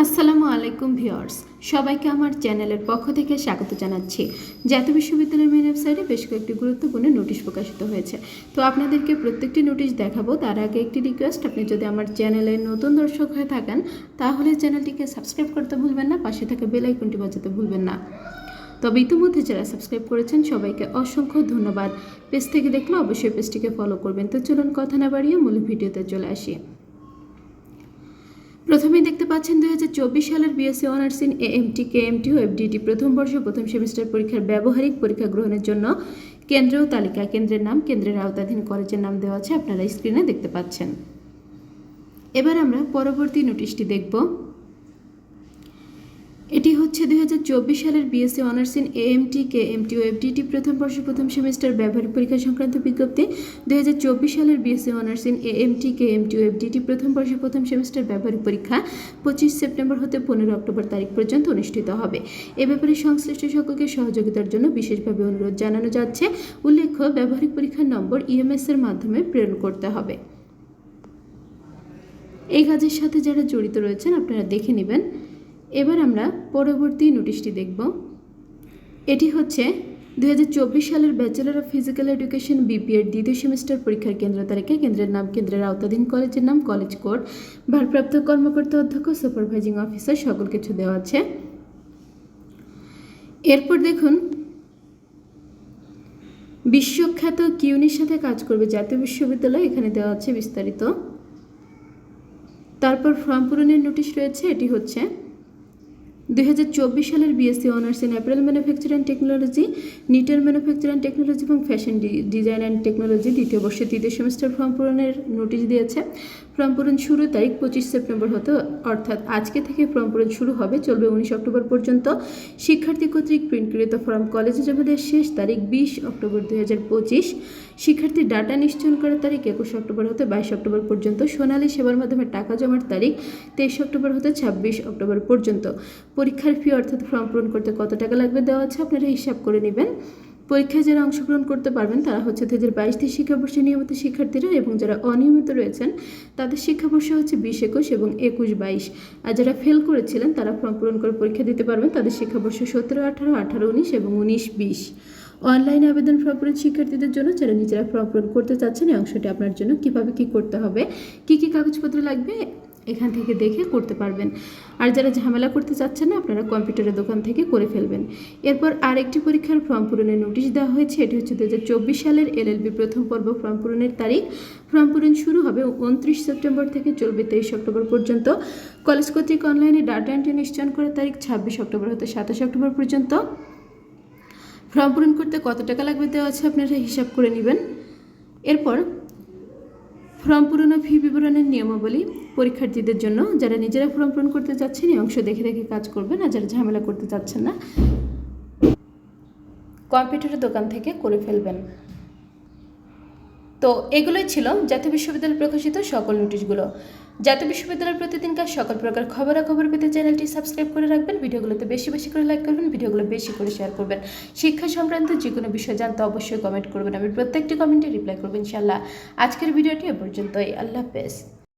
আসসালামু আলাইকুম ভিউয়ার্স, সবাইকে আমার চ্যানেলের পক্ষ থেকে স্বাগত জানাচ্ছি। জাতীয় বিশ্ববিদ্যালয়ের মেন ওয়েবসাইটে বেশ কয়েকটি গুরুত্বপূর্ণ নোটিশ প্রকাশিত হয়েছে। তো আপনাদেরকে প্রত্যেকটি নোটিশ দেখাবো, তার আগে একটি রিকোয়েস্ট আপনি যদি আমার চ্যানেলে নতুন দর্শক হয়ে থাকেন, তাহলে চ্যানেলটিকে সাবস্ক্রাইব করতে ভুলবেন না, পাশে থাকা বেল আইকনটি বাজাতে ভুলবেন না। তবে ইতিমধ্যে যারা সাবস্ক্রাইব করেছেন, সবাইকে অসংখ্য ধন্যবাদ। পেজ থেকে দেখলে অবশ্যই পেজটিকে ফলো করবেন। তো চলুন কথা না বাড়িয়ে মূল ভিডিওতে চলে আসি। প্রথমেই দেখতে পাচ্ছেন দুই হাজার চব্বিশ সালের BSc honours in AMT KMT O FDT প্রথম বর্ষ প্রথম সেমিস্টার পরীক্ষার ব্যবহারিক পরীক্ষা গ্রহণের জন্য কেন্দ্রীয় তালিকা। কেন্দ্রের নাম, কেন্দ্রের আওতাধীন কলেজের নাম দেওয়া আছে, আপনারা স্ক্রিনে দেখতে পাচ্ছেন। এবার আমরা পরবর্তী নোটিশটি দেখব। এটি হচ্ছে দুই হাজার চব্বিশ সালের BSc honours in AMT K MT O FDT প্রথম বর্ষ, প্রথম সেমিস্টার ব্যবহারিক পরীক্ষা সংক্রান্ত বিজ্ঞপ্তি। দুই হাজার চব্বিশ সালের BSc honours in AMT K MT O FDT প্রথম বর্ষ, প্রথম সেমিস্টার ব্যবহারিক পরীক্ষা পঁচিশ সেপ্টেম্বর হতে পনেরো অক্টোবর তারিখ পর্যন্ত অনুষ্ঠিত হবে। এ ব্যাপারে সংশ্লিষ্ট সকলকে সহযোগিতার জন্য বিশেষভাবে অনুরোধ জানানো যাচ্ছে। উল্লেখ্য, ব্যবহারিক পরীক্ষার নম্বর ইএমএস এর মাধ্যমে প্রেরণ করতে হবে। এই কাজের সাথে যারা জড়িত রয়েছেন, আপনারা দেখে নেবেন। এবার আমরা পরবর্তী নোটিশটি দেখব। এটি হচ্ছে দু হাজার চব্বিশ সালের ব্যাচেলর অফ ফিজিক্যাল এডুকেশন বিপিএর দ্বিতীয় সেমিস্টার পরীক্ষার কেন্দ্র তালিকা কেন্দ্রের নাম কেন্দ্রের আওতাধীন কলেজের নাম, কলেজ কোড, ভারপ্রাপ্ত কর্মকর্তা অধ্যক্ষ সুপারভাইজিং অফিসার সকল কিছু দেওয়া আছে। এরপর দেখুন, বিশ্বখ্যাত কিউনির সাথে কাজ করবে জাতীয় বিশ্ববিদ্যালয়, এখানে দেওয়া আছে বিস্তারিত। তারপর ফর্ম পূরণের নোটিশ রয়েছে, এটি হচ্ছে দু হাজার চব্বিশ সালের BSc honours in apparel manufacture and technology নিটের manufacture and technology এবং ফ্যাশন ডিজাইন অ্যান্ড টেকনোলজি দ্বিতীয় বর্ষে তৃতীয় সেমিস্টার ফর্ম পূরণের নোটিশ দিয়েছে। ফর্ম পূরণ শুরু তারিখ পঁচিশ সেপ্টেম্বর হতে, অর্থাৎ আজকে থেকে ফর্ম পূরণ শুরু হবে, চলবে উনিশ অক্টোবর পর্যন্ত। শিক্ষার্থী কর্তৃক প্রিন্টকৃত ফর্ম কলেজে জমা দেওয়ার শেষ তারিখ বিশ অক্টোবর দুই হাজার পঁচিশ। শিক্ষার্থীর ডাটা নিশ্চয়ন করার তারিখ একুশ অক্টোবর হতে বাইশ অক্টোবর পর্যন্ত। সোনালী সেবার মাধ্যমে টাকা জমার তারিখ তেইশ অক্টোবর হতে ছাব্বিশ অক্টোবর পর্যন্ত। পরীক্ষার ফি অর্থাৎ ফর্ম পূরণ করতে কত টাকা লাগবে দেওয়া আছে আপনারা হিসাব করে নেবেন। পরীক্ষায় যারা অংশগ্রহণ করতে পারবেন, তারা হচ্ছে দু হাজার বাইশ তেইশ শিক্ষাবর্ষে নিয়মিত শিক্ষার্থীরা এবং যারা অনিয়মিত রয়েছেন, তাদের শিক্ষাবর্ষ হচ্ছে বিশ একুশ এবং একুশ বাইশ। আর যারা ফেল করেছিলেন, তারা ফর্ম পূরণ করে পরীক্ষা দিতে পারবেন, তাদের শিক্ষাবর্ষ সতেরো, আঠারো আঠারো, উনিশ এবং উনিশ, বিশ। অনলাইনে আবেদন ফর্ম পূরণ শিক্ষার্থীদের জন্য যারা নিজেরা ফর্ম পূরণ করতে চাচ্ছেন, এই অংশটি আপনার জন্য কীভাবে কী করতে হবে, কী কী কাগজপত্র লাগবে এখান থেকে দেখে করতে পারবেন। আর যারা ঝামেলা করতে চাচ্ছেন না, আপনারা কম্পিউটারের দোকান থেকে করে ফেলবেন। এরপর আরেকটি পরীক্ষার ফর্ম পূরণের নোটিশ দেওয়া হয়েছে। এটি হচ্ছে দু হাজার চব্বিশ সালের এলএলবি প্রথম পর্ব ফর্ম পূরণের তারিখ। ফর্ম পূরণ শুরু হবে উনত্রিশ সেপ্টেম্বর থেকে চলবে তেইশ অক্টোবর পর্যন্ত। কলেজ কর্তৃক অনলাইনে ডাটা এন্ট্রি নিশ্চয়ন করার তারিখ ছাব্বিশ অক্টোবর হতে সাতাশ অক্টোবর পর্যন্ত। ফর্ম পূরণ করতে কত টাকা লাগবে দেওয়া আছে আপনারা হিসাব করে নেবেন। এরপর ফর্ম পূরণ ফি বিবরণের নিয়মাবলী। পরীক্ষার্থীদের জন্য যারা নিজেরা ফর্ম পূরণ করতে চাচ্ছেন এই অংশ দেখে দেখে কাজ করবেন আর যারা ঝামেলা করতে চাচ্ছেন না, কম্পিউটারের দোকান থেকে করে ফেলবেন। তো এগুলোই ছিল জাতীয় বিশ্ববিদ্যালয় প্রকাশিত সকল নোটিশগুলো। জাতীয় বিশ্ববিদ্যালয়ের প্রতিদিনকার সকল প্রকার খবরাখবর পেতে চ্যানেলটি সাবস্ক্রাইব করে রাখবেন, ভিডিওগুলোতে বেশি বেশি করে লাইক করবেন, ভিডিওগুলো বেশি করে শেয়ার করবেন। শিক্ষা সংক্রান্ত যে কোনো বিষয় জানতে অবশ্যই কমেন্ট করবেন, আমি প্রত্যেকটি কমেন্টে রিপ্লাই করব ইনশাল্লাহ আজকের ভিডিওটি এ পর্যন্তই, আল্লাহ হাফেজ।